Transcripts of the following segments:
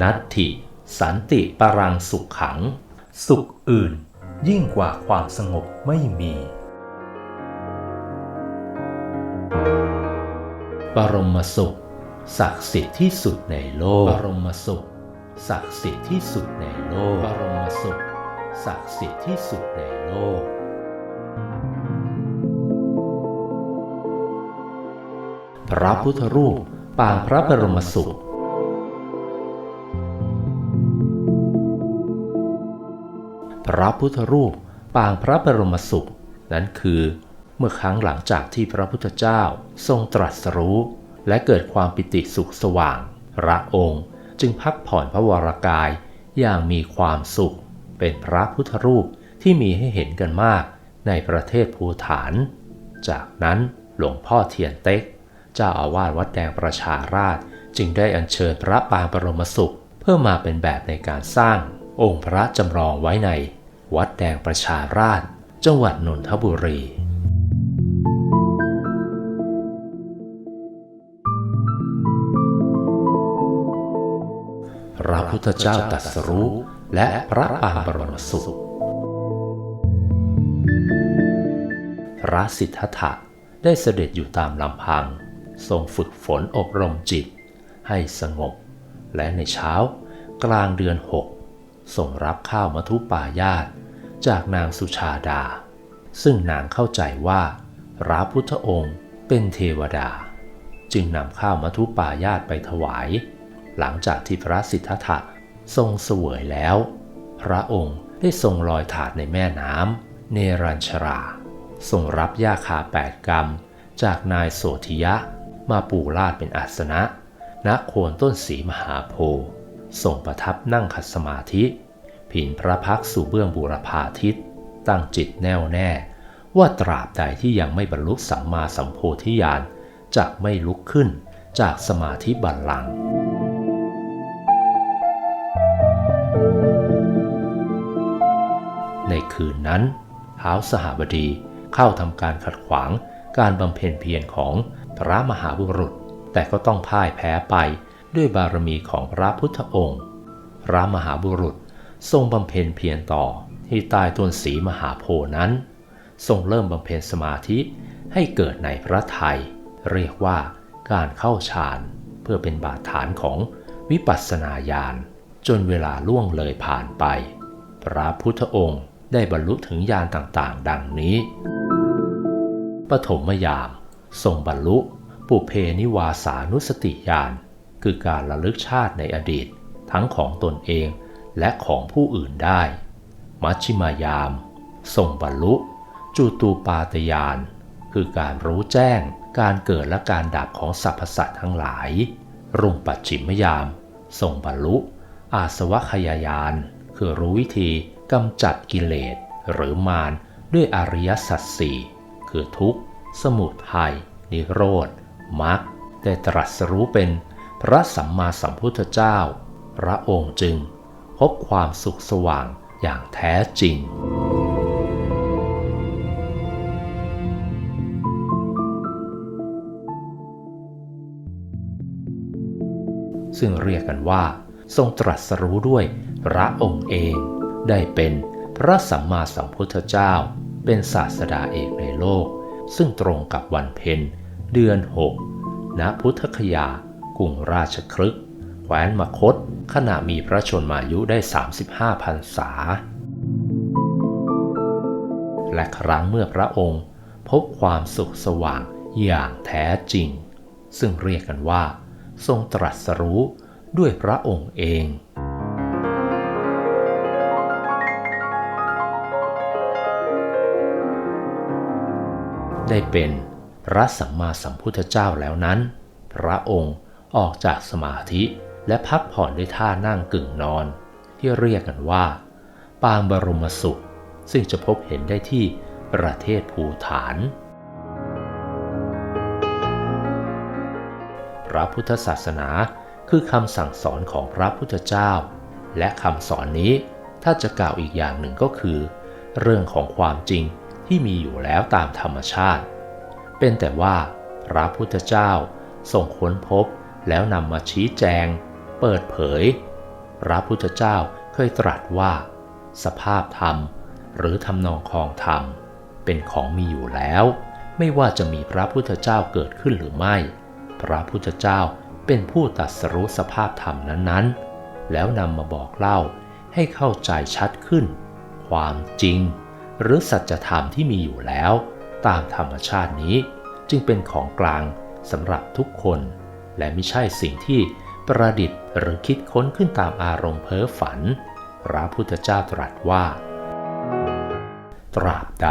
นัตถิ สันติปรังสุขขัง สุขอื่น ยิ่งกว่าความสงบไม่มีบรมสุข ศักดิ์สิทธิ์ที่สุดในโลกบรมสุข ศักดิ์สิทธิ์ที่สุดในโลกบรมสุข ศักดิ์สิทธิ์ที่สุดในโลกพระพุทธรูปปางพระบรมสุข พระพุทธรูปปางพระบรมสุข นั้นคือเมื่อครั้งหลังจากที่พระพุทธเจ้าทรงตรัสรู้ และเกิดความปิติสุขสว่าง พระองค์จึงพักผ่อนพระวรากายอย่างมีความสุข เป็นพระพุทธรูปที่มีให้เห็นกันมากในประเทศภูฐาน จากนั้นหลวงพ่อเทียนเต็ก เจ้าอาวาสวัดแดงประชาราชจึงได้อัญเชิญพระปางบรมสุข เพื่อมาเป็นแบบในการสร้างองค์พระจำลองไว้ใน วัดแดงประชาราช จังหวัดนนทบุรี พระพุทธเจ้าตรัสรู้และพระปางบรมสุข พระสิทธัตถะได้เสด็จอยู่ตามลำพัง ทรงฝึกฝนอบรมจิต ให้สงบ และในเช้ากลางเดือนหก ทรงรับข้าวมัทุปายาตจากนางสุชาดา ซึ่งนางเข้าใจว่าพระพุทธองค์เป็นเทวดา จึงนำข้าวมัทุปายาตไปถวาย หลังจากที่พระสิทธัตถะทรงเสวยแล้ว พระองค์ได้ทรงลอยถาดในแม่น้ำเนรัญชราทรงรับยาคาแปดกรรม จากนายโสธิยะมาปูลาดเป็นอาสนะณโคนต้นสีมหาโพธิ์ ทรงประทับนั่งขัดสมาธิ ผินพระพักสู่เบื้องบูรพาทิตตั้งจิตแน่วแน่ ว่าตราบใดที่ยังไม่บรรลุสัมมาสัมโพธิญาณจะไม่ลุกขึ้นจากสมาธิบัลลังก์ในคืนนั้นท้าวสหบดีเข้าทำการขัดขวางการบำเพ็ญเพียรของพระมหาบุรุษ แต่ก็ต้องพ่ายแพ้ไป ด้วยบารมีของพระพุทธองค์ พระมหาบุรุษทรงบำเพ็ญเพียรต่อที่ใต้ต้นสีมหาโพนั้น ทรงเริ่มบำเพ็ญสมาธิให้เกิดในพระไทย เรียกว่าการเข้าฌานเพื่อเป็นบาดฐานของวิปัสสนาญาณจนเวลาล่วงเลยผ่านไป พระพุทธองค์ได้บรรลุถึงญาณต่างๆ ดังนี้ ปฐมยาม ทรงบรรลุ ปุเพนิวาสานุสติญาณ คือการระลึกชาติในอดีต ทั้งของตนเองและของผู้อื่นได้ มัชชิมายาม ทรงบรรลุ จูตูปาตยาน คือการรู้แจ้งการเกิดและการดับของสรรพสัตว์ทั้งหลาย รุ่งปัจฉิมยาม ทรงบรรลุ อาสวะขยายาน คือรู้วิธีกำจัดกิเลส หรือมารด้วยอริยสัจสี่คือทุกข์ สมุทัย นิโรธ มรรค ได้ตรัสรู้เป็น พระสัมมาสัมพุทธเจ้า พระองค์จึง พบความสุขสว่างอย่างแท้จริง ซึ่งเรียกกันว่า ทรงตรัสรู้ด้วยพระองค์เอง ได้เป็นพระสัมมาสัมพุทธเจ้า เป็นศาสดาเอกในโลก ซึ่งตรงกับวันเพ็ญเดือนหกณพุทธคยา กรุงราชครึกแคว้นมคต ขณะมีพระชนมายุได้ 35พรรษา และครั้งเมื่อพระองค์พบความสุขสว่างอย่างแท้จริง ซึ่งเรียกกันว่า ทรงตรัสรู้ด้วยพระองค์เองได้เป็นพระสัมมาสัมพุทธเจ้าแล้วนั้น พระองค์ ออกจากสมาธิและพักผ่อนด้วยท่านั่งกึ่งนอน ที่เรียกกันว่า ปางบรมสุข ซึ่งจะพบเห็นได้ที่ประเทศภูฐาน พระพุทธศาสนาคือคำสั่งสอนของพระพุทธเจ้า และคำสอนนี้ถ้าจะกล่าวอีกอย่างหนึ่งก็คือ เรื่องของความจริงที่มีอยู่แล้วตามธรรมชาติ เป็นแต่ว่าพระพุทธเจ้าทรงค้นพบ แล้วนำมาชี้แจง เปิดเผย พระพุทธเจ้าเคยตรัสว่า สภาพธรรมหรือทำนองคองธรรม เป็นของมีอยู่แล้ว ไม่ว่าจะมีพระพุทธเจ้าเกิดขึ้นหรือไม่ พระพุทธเจ้าเป็นผู้ตัดสรู้สภาพธรรมนั้นๆ แล้วนำมาบอกเล่าให้เข้าใจชัดขึ้น ความจริง หรือสัจธรรมที่มีอยู่แล้ว ตามธรรมชาตินี้จึงเป็นของกลางสำหรับทุกคน และไม่ใช่สิ่งที่ประดิษฐ์หรือคิดค้นขึ้นตามอารมณ์เพ้อฝัน พระพุทธเจ้าตรัสว่า ตราบใด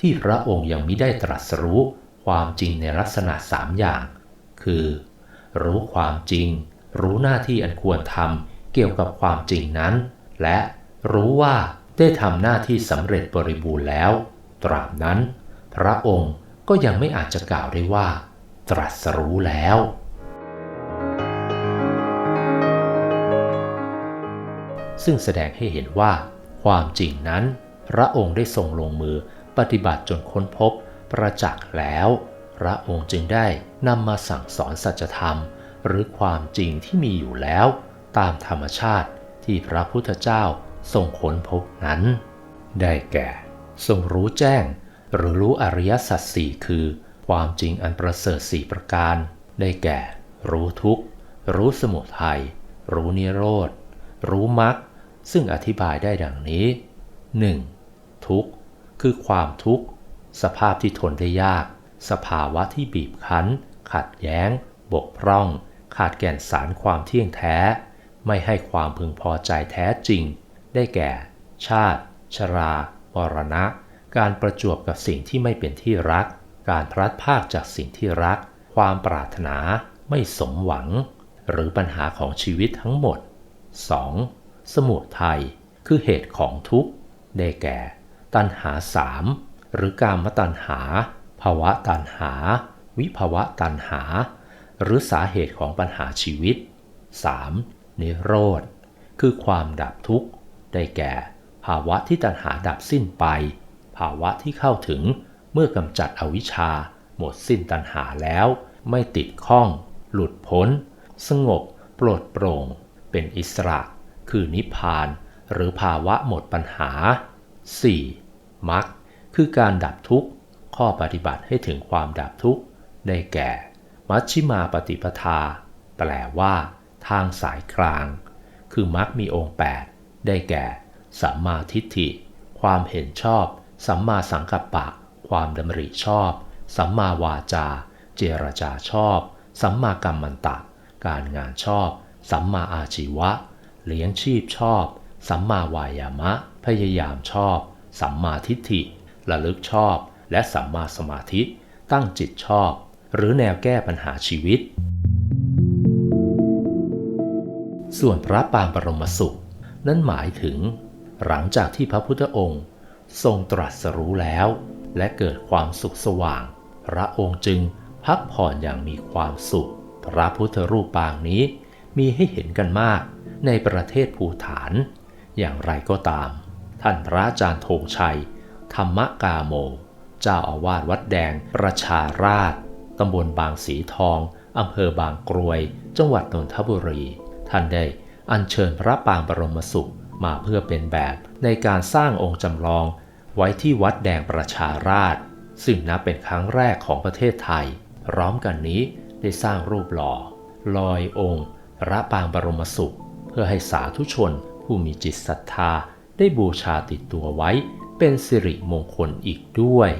ที่พระองค์ยังไม่ได้ตรัสรู้ความจริงในลักษณะสามอย่าง คือ รู้ความจริง รู้หน้าที่อันควรทำเกี่ยวกับความจริงนั้น และรู้ว่าได้ทำหน้าที่สำเร็จบริบูรณ์แล้ว ตราบนั้น พระองค์ก็ยังไม่อาจจะกล่าวได้ว่า ตรัสรู้แล้ว ซึ่งแสดงให้เห็นว่า ความจริงนั้น พระองค์ได้ทรงลงมือปฏิบัติจนค้นพบ ประจักษ์แล้ว พระองค์จึงได้นำมาสั่งสอนสัจธรรม หรือความจริงที่มีอยู่แล้ว ตามธรรมชาติที่พระพุทธเจ้าทรงค้นพบนั้น ได้แก่ ทรงรู้แจ้ง หรือรู้อริยสัจสี่คือ ความจริงอันประเสริฐสี่ประการ ได้แก่ รู้ทุกข์ รู้สมุทัย รู้นิโรธ รู้มรรค ซึ่งอธิบายได้ดังนี้ 1. ทุกข์คือความทุกข์ สภาพที่ทนได้ยาก สภาวะที่บีบคั้น ขัดแย้ง บกพร่อง ขาดแก่นสารความเที่ยงแท้ ไม่ให้ความพึงพอใจแท้จริง ได้แก่ ชาติ ชรามรณะ การประจวบกับสิ่งที่ไม่เป็นที่รัก การพลัดพากจากสิ่งที่รัก ความปรารถนาไม่สมหวัง หรือปัญหาของชีวิตทั้งหมด 2. สมุทัยคือเหตุของทุกข์ ได้แก่ ตัณหาสามหรือการมตัณหา ภาวะตัณหา วิภาวะตัณหา หรือสาเหตุของปัญหาชีวิต 3. นิโรธ คือความดับทุกข์ ได้แก่ ภาวะที่ตัณหาดับสิ้นไป ภาวะที่เข้าถึงเมื่อกำจัดอวิชชา หมดสิ้นตัณหาแล้ว ไม่ติดข้อง หลุดพ้น สงบ โปรดโปร่ง เป็นอิสระ คือนิพพาน หรือภาวะหมดปัญหา 4. มรรคคือการดับทุกข์ ข้อปฏิบัติให้ถึงความดับทุกข์ ได้แก่ มัชชิมาปฏิปทา แปลว่า ทางสายกลาง คือมรรคมีองค์ 8 ได้แก่ สัมมาทิฏฐิ ความเห็นชอบ สัมมาสังกัปปะ ความดำริชอบ สัมมาวาจา เจรจาชอบ สัมมากัมมันตะ การงานชอบ สัมมาอาชีวะ เลี้ยงชีพชอบ สัมมาวายามะ พยายามชอบ สัมมาทิฏฐิ ระลึกชอบ และสัมมาสมาธิ ตั้งจิตชอบ หรือแนวแก้ปัญหาชีวิต ส่วนพระปางบรมสุข นั่นหมายถึง หลังจากที่พระพุทธองค์ ทรงตรัสรู้แล้ว และเกิดความสุขสว่าง พระองค์จึงพักผ่อนอย่างมีความสุข พระพุทธรูปปางนี้มีให้เห็นกันมาก ในประเทศภูฐาน อย่างไรก็ตาม ท่านพระอาจารย์ธงชัย ธรรมกาโม เจ้าอาวาสวัดแดงประชาราชตำบลบางสีทองอำเภอบางกรวย จังหวัดนนทบุรี ท่านได้อัญเชิญพระปางบรมสุขมาเพื่อเป็นแบบในการสร้างองค์จำลองไว้ที่วัดแดงประชาราช ซึ่งนับเป็นครั้งแรกของประเทศไทย พร้อมกันนี้ได้สร้างรูปหล่อ ลอยองค์พระปางบรมสุข เพื่อให้สาธุชนผู้มีจิตศรัทธาได้บูชาติดตัวไว้เป็นสิริมงคลอีกด้วย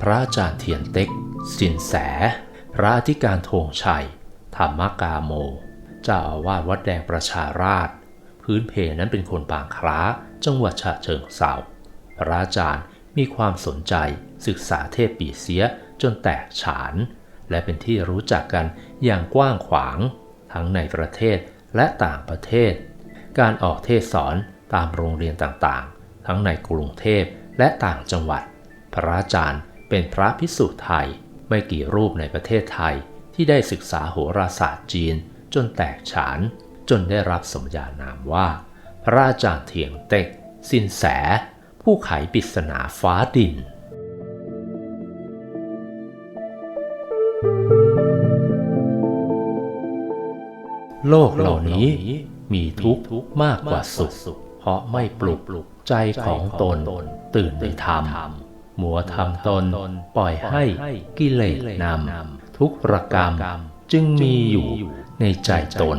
พระอาจารย์เทียนเต็ก สินแส พระอธิการธงชัย ธรรมกาโม เจ้าอาวาสวัดแดงประชาราช พื้นเพนั้นเป็นคนบางคล้า จังหวัดฉะเชิงเทราพระอาจารย์ มีความสนใจศึกษาเทพปีเสียจนแตกฉาน และเป็นที่รู้จักกันอย่างกว้างขวาง ทั้งในประเทศและต่างประเทศ การออกเทศสอนตามโรงเรียนต่างๆ ทั้งในกรุงเทพและต่างจังหวัด พระอาจารย์เป็นพระพิสุไทย ไม่กี่รูปในประเทศไทยที่ได้ศึกษาโหราศาสตร์จีนจนแตกฉาน จนได้รับสมญานามว่า พระอาจารย์เทียงเต็ก สินแส ผู้ไขปริศนาฟ้าดิน โลกเหล่านี้มีทุกข์มากกว่าสุข เพราะไม่ปลุกใจของตนตื่นในธรรมมัวทำตนปล่อยให้กิเลสนำทุกประกรรมจึงมีอยู่ในใจตน